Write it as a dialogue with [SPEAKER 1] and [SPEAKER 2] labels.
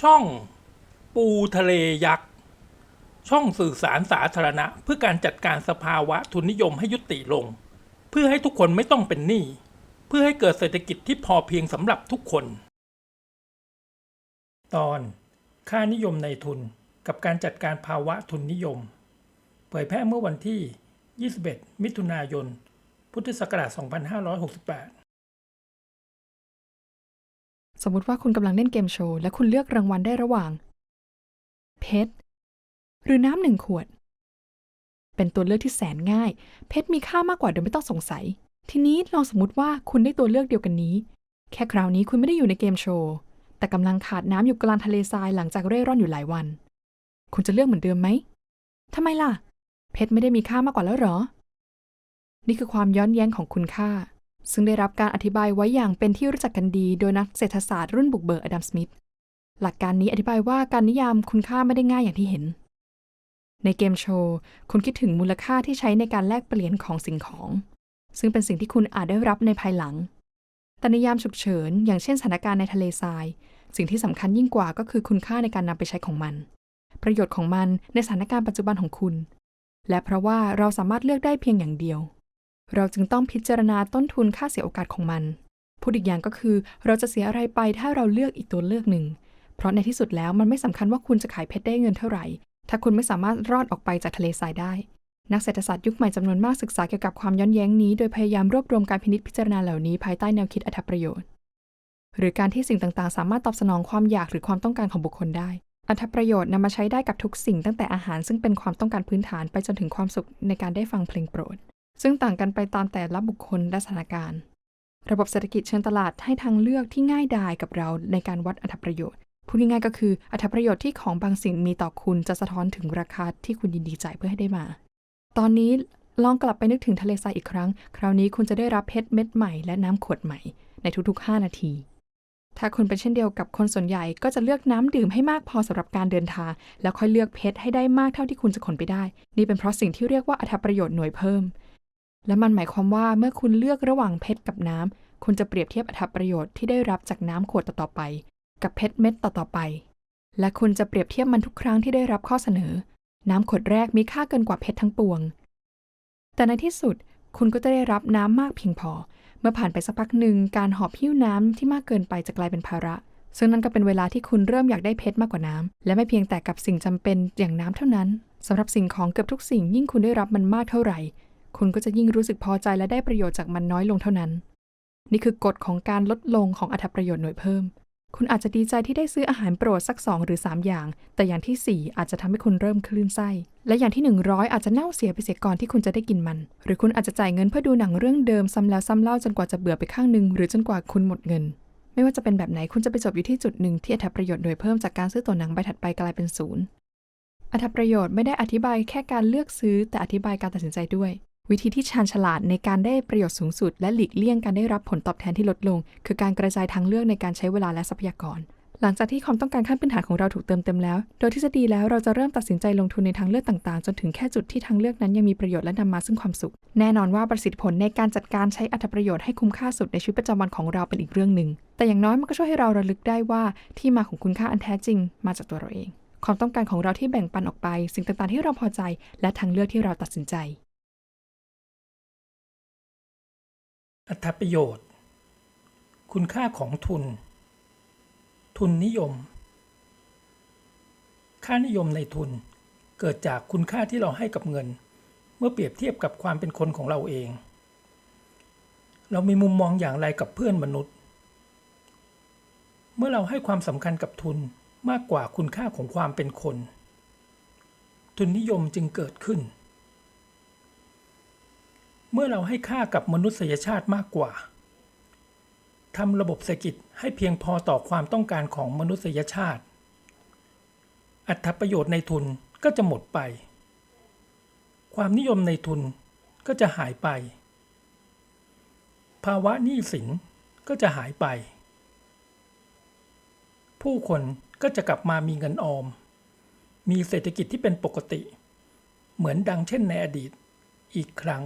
[SPEAKER 1] ช่องปูทะเลยักษ์ ช่องสื่อสารสาธารณะ เพื่อการจัดการสภาวะทุนนิยมให้ยุติลง เพื่อให้ทุกคนไม่ต้องเป็นหนี้ เพื่อให้เกิดเศรษฐกิจที่พอเพียงสำหรับทุกคน ตอน ค่านิยมในทุนกับการจัดการภาวะทุนนิยม เผยแพร่เมื่อวันที่ 21 มิถุนายน พุทธศักราช 2568
[SPEAKER 2] สมมติว่าคุณกำลังเล่นเกมโชว์ และคุณเลือกรางวัลได้ระหว่าง เพชรหรือน้ำหนึ่งขวด เป็นตัวเลือกที่แสนง่าย เพชรมีค่ามากกว่าโดยไม่ต้องสงสัย ทีนี้ลองสมมติว่าคุณได้ตัวเลือกเดียวกันนี้ แค่คราวนี้คุณไม่ได้อยู่ในเกมโชว์ แต่กำลังขาดน้ำอยู่กลางทะเลทรายหลังจากเร่ร่อนอยู่หลายวัน คุณจะเลือกเหมือนเดิมไหมทำไมล่ะ เพชรไม่ได้มีค่ามากกว่าแล้วหรอ นี่คือความย้อนแย้งของคุณค่า ซึ่งได้รับการอธิบายไว้อย่างเป็นที่รู้จักกันดีโดยนักเศรษฐศาสตร์รุ่นบุกเบิกอดัมสมิธหลักการนี้อธิบายว่าการนิยามคุณค่าไม่ได้ง่ายอย่างที่เห็น ในเกมโชว์ คุณคิดถึงมูลค่าที่ใช้ในการแลกเปลี่ยนของสิ่งของ ซึ่งเป็นสิ่งที่คุณอาจได้รับในภายหลัง แต่ในยามฉุกเฉิน อย่างเช่นสถานการณ์ในทะเลทราย สิ่งที่สำคัญยิ่งกว่าก็คือคุณค่าในการนำไปใช้ของมัน ประโยชน์ของมันในสถานการณ์ปัจจุบันของคุณ และเพราะว่าเราสามารถเลือกได้เพียงอย่างเดียว เราจึงต้องพิจารณาต้นทุนค่าเสียโอกาสของมัน พูดอีกอย่างก็คือ เราจะเสียอะไรไปถ้าเราเลือกอีกตัวเลือกหนึ่ง เพราะในที่สุดแล้วมันไม่สำคัญว่าคุณจะขายเพชรได้เงินเท่าไหร่ ถ้าคุณไม่สามารถรอดออกไปจากทะเลทรายได้ นักเศรษฐศาสตร์ยุคใหม่จำนวนมากศึกษาเกี่ยวกับความย้อนแย้งนี้ โดยพยายามรวบรวมการพินิจพิจารณาเหล่านี้ภายใต้แนวคิดอัตประโยชน์ หรือการที่สิ่งต่างๆ สามารถตอบสนองความอยากหรือความต้องการของบุคคลได้อัตประโยชน์นำมาใช้ได้กับทุกสิ่งตั้งแต่อาหารซึ่งเป็นความต้องการพื้นฐานไปจนถึงความสุขในการได้ฟังเพลงโปรด ซึ่งต่างกันไปตามแต่ละบุคคลและสถานการณ์ ระบบเศรษฐกิจเชิงตลาดให้ทางเลือกที่ง่ายดายกับเราในการวัดอัตประโยชน์ พูดง่ายๆก็คืออัตประโยชน์ที่ของบางสิ่งมีต่อคุณจะสะท้อนถึงราคาที่คุณยินดีจ่ายเพื่อให้ได้มา ตอนนี้ลองกลับไปนึกถึงทะเลทรายอีกครั้ง คราวนี้คุณจะได้รับเพชรเม็ดใหม่และน้ำขวดใหม่ในทุกๆ 5 นาที ถ้าคุณเป็นเช่นเดียวกับคนส่วนใหญ่ก็จะเลือกน้ำดื่มให้มากพอสำหรับการเดินทาง แล้วค่อยเลือกเพชรให้ได้มากเท่าที่คุณจะขนไปได้ นี่เป็นเพราะสิ่งที่เรียกว่าอัตประโยชน์หน่วยเพิ่ม และมันหมายความว่าเมื่อคุณเลือกระหว่างเพชรกับน้ำคุณจะเปรียบเทียบอัตประโยชน์ที่ได้รับจากน้ำขวดต่อๆไป กับเพชรเม็ดต่อๆไป และคุณจะเปรียบเทียบมันทุกครั้งที่ได้รับข้อเสนอ น้ำขวดแรกมีค่าเกินกว่าเพชรทั้งปวง แต่ในที่สุดคุณก็จะได้รับน้ำมากเพียงพอ เมื่อผ่านไปสักพักหนึ่งการหอบหิ้วน้ำที่มากเกินไปจะกลายเป็นภาระ ซึ่งนั่นก็เป็นเวลาที่คุณเริ่มอยากได้เพชรมากกว่าน้ำและไม่เพียงแต่กับสิ่งจำเป็นอย่างน้ำเท่านั้นสำหรับสิ่งของเกือบทุกสิ่งยิ่งคุณได้รับมันมากเท่าไหร่ คุณก็จะยิ่งรู้สึกพอใจและได้ประโยชน์จากมันน้อยลงเท่านั้น นี่คือกฎของการลดลงของอัตประโยชน์หน่วยเพิ่ม คุณอาจจะดีใจที่ได้ซื้ออาหารโปรดสัก 2 หรือ 3 อย่าง แต่อย่างทีสี่4 อาจจะทำให้คุณเริ่มคลื่นไส้ และอย่างที่ 100 อาจจะเน่าเสียไปเสียก่อนที่คุณจะได้กินมัน หรือคุณอาจจะจ่ายเงินเพื่อดูหนังเรื่องเดิมซ้ำแล้วซ้ำเล่าจนกว่าจะเบื่อไปข้างหนึ่งหรือจนกว่าคุณหมดเงิน ไม่ว่าจะเป็นแบบไหนคุณจะไปจบอยู่ที่จุดหนึ่งที่อัตประโยชน์โดยเพิ่มจากการซื้อตัวหนังใบถัดไปกลายเป็นศูนย์อัตประโยชน์ไม่ได้อธิบายแค่การเลือกซื้อแต่อธิบายการตัดสินใจด้วย วิธีที่ชาญฉลาดในการได้ประโยชน์สูงสุด และหลีกเลี่ยงการได้รับผลตอบแทนที่ลดลง คือการกระจายทางเลือกในการใช้เวลาและทรัพยากร หลังจากที่ความต้องการขั้นพื้นฐานของเราถูกเติมเต็มแล้ว โดยทฤษฎีแล้วเราจะเริ่มตัดสินใจลงทุนในทางเลือกต่างๆ จนถึงแค่จุดที่ทางเลือกนั้นยังมีประโยชน์และนำมาซึ่งความสุข แน่นอนว่าประสิทธิผลในการจัดการใช้อัตประโยชน์ให้คุ้มค่าสุดในชีวิตประจำวันของเราเป็นอีกเรื่องหนึ่ง แต่อย่างน้อยมันก็ช่วยให้เราระลึกได้ว่าที่มาของคุณค่าอันแท้จริง มาจากตัวเราเองความต้องการของเราที่แบ่งปันออกไป สิ่งต่างๆที่เราพอใจ และทางเลือกที่เราตัดสินใจ
[SPEAKER 1] อัตประโยชน์ คุณค่าของทุน ทุนนิยม ค่านิยมในทุนเกิดจากคุณค่าที่เราให้กับเงิน เมื่อเปรียบเทียบกับความเป็นคนของเราเอง เรามีมุมมองอย่างไรกับเพื่อนมนุษย์ เมื่อเราให้ความสำคัญกับทุนมากกว่าคุณค่าของความเป็นคน ทุนนิยมจึงเกิดขึ้น เมื่อเราให้ค่ากับมนุษยชาติมากกว่าทำระบบเศรษฐกิจให้เพียงพอต่อความต้องการของมนุษยชาติ อัตประโยชน์ในทุนก็จะหมดไป ความนิยมในทุนก็จะหายไป ภาวะหนี้สินก็จะหายไป ผู้คนก็จะกลับมามีเงินออม มีเศรษฐกิจที่เป็นปกติ เหมือนดังเช่นในอดีตอีกครั้ง